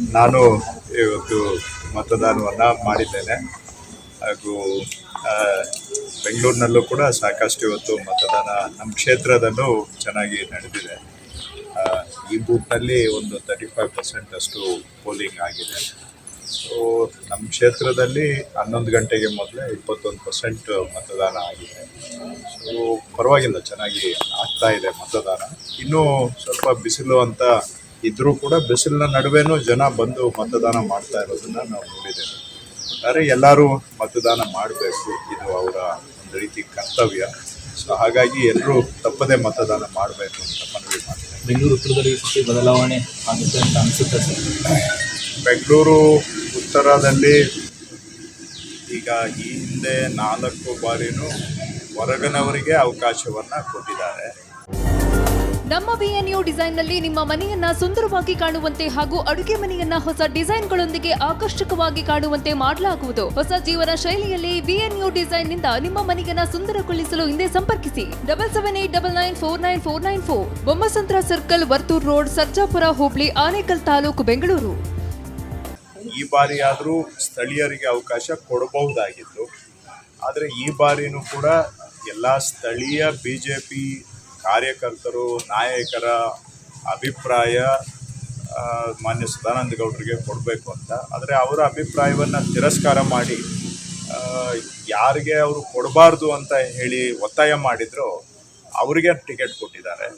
ನಾನು ಇವತ್ತು ಮತದಾನವನ್ನು ಮಾಡಿದ್ದೇನೆ. ಹಾಗೂ ಬೆಂಗಳೂರಿನಲ್ಲೂ ಕೂಡ ಸಾಕಷ್ಟು ಇವತ್ತು ಮತದಾನ ನಮ್ಮ ಕ್ಷೇತ್ರದಲ್ಲೂ ಚೆನ್ನಾಗಿ ನಡೆದಿದೆ. ಈ ಬೂತ್ನಲ್ಲಿ ಒಂದು ತರ್ಟಿ ಫೈವ್ ಪರ್ಸೆಂಟ್ ಅಷ್ಟು ಪೋಲಿಂಗ್ ಆಗಿದೆ. ಸೊ, ನಮ್ಮ ಕ್ಷೇತ್ರದಲ್ಲಿ ಹನ್ನೊಂದು ಗಂಟೆಗೆ ಮೊದಲೇ ಇಪ್ಪತ್ತೊಂದು ಪರ್ಸೆಂಟ್ ಮತದಾನ ಆಗಿದೆ. ಸೊ, ಪರವಾಗಿಲ್ಲ, ಚೆನ್ನಾಗಿ ಆಗ್ತಾ ಇದೆ ಮತದಾನ. ಇನ್ನೂ ಸ್ವಲ್ಪ ಬಿಸಿಲು ಅಂತ ಇದ್ರೂ ಕೂಡ ಬಿಸಿಲಿನ ನಡುವೆನು ಜನ ಬಂದು ಮತದಾನ ಮಾಡ್ತಾ ಇರೋದನ್ನ ನಾವು ನೋಡಿದ್ದೇವೆ. ಒಟ್ಟಾರೆ ಎಲ್ಲರೂ ಮತದಾನ ಮಾಡಬೇಕು ಇದು ಅವರ ಒಂದು ರೀತಿ ಕರ್ತವ್ಯ. ಸೊ ಹಾಗಾಗಿ ಎಲ್ಲರೂ ತಪ್ಪದೇ ಮತದಾನ ಮಾಡಬೇಕು ಅಂತ ಮನವಿ ಮಾಡ್ತಾರೆ ಬೆಂಗಳೂರು ಉತ್ತರದಲ್ಲಿ ಸತಿ ಬದಲಾವಣೆ ಆಗುತ್ತೆ ಅಂತ ಅನಿಸುತ್ತೆ ಸರ್. ಬೆಂಗಳೂರು ಉತ್ತರದಲ್ಲಿ ಈಗ ಈ ಹಿಂದೆ ನಾಲ್ಕು ಬಾರಿನೂ ಹೊರಗಿನವರಿಗೆ ಅವಕಾಶವನ್ನು ಕೊಟ್ಟಿದ್ದಾರೆ. ನಮ್ಮ ಬಿಎನ್ಯು ಡಿಸೈನ್ನಲ್ಲಿ ನಿಮ್ಮ ಮನೆಯನ್ನ ಸುಂದರವಾಗಿ ಕಾಣುವಂತೆ ಹಾಗೂ ಅಡುಗೆ ಮನೆಯನ್ನ ಹೊಸ ಡಿಸೈನ್ಗಳೊಂದಿಗೆ ಆಕರ್ಷಕವಾಗಿ ಕಾಣುವಂತೆ ಮಾಡಲಾಗುವುದು. ಹೊಸ ಜೀವನ ಶೈಲಿಯಲ್ಲಿ ಬಿಎನ್ಯು ಡಿಸೈನ್ನಿಂದ ನಿಮ್ಮ ಮನೆಯನ್ನ ಸುಂದರಗೊಳಿಸಲು ಹಿಂದೆ ಸಂಪರ್ಕಿಸಿ. Double seven eight double nine four nine four nine four. Bommasandra circle, Varthur road, Sarjapura, ಹೋಬಳಿ, ಆನೇಕಲ್ ತಾಲೂಕು, ಬೆಂಗಳೂರು. ಈ ಬಾರಿ ಆದರೂ ಸ್ಥಳೀಯರಿಗೆ ಅವಕಾಶ ಕೊಡಬಹುದಾಗಿತ್ತು. ಆದರೆ ಈ ಬಾರಿನೂ ಕೂಡ ಎಲ್ಲ ಸ್ಥಳೀಯ ಬಿ ಜೆ ಪಿ ಕಾರ್ಯಕರ್ತರು, ನಾಯಕರ ಅಭಿಪ್ರಾಯ ಮಾನ್ಯ ಸದಾನಂದ ಗೌಡರಿಗೆ ಕೊಡಬೇಕು ಅಂತ. ಆದರೆ ಅವರ ಅಭಿಪ್ರಾಯವನ್ನು ತಿರಸ್ಕಾರ ಮಾಡಿ ಯಾರಿಗೆ ಅವರು ಕೊಡಬಾರ್ದು ಅಂತ ಹೇಳಿ ಒತ್ತಾಯ ಮಾಡಿದ್ರು, ಅವರಿಗೆ ಟಿಕೆಟ್ ಕೊಟ್ಟಿದ್ದಾರೆ.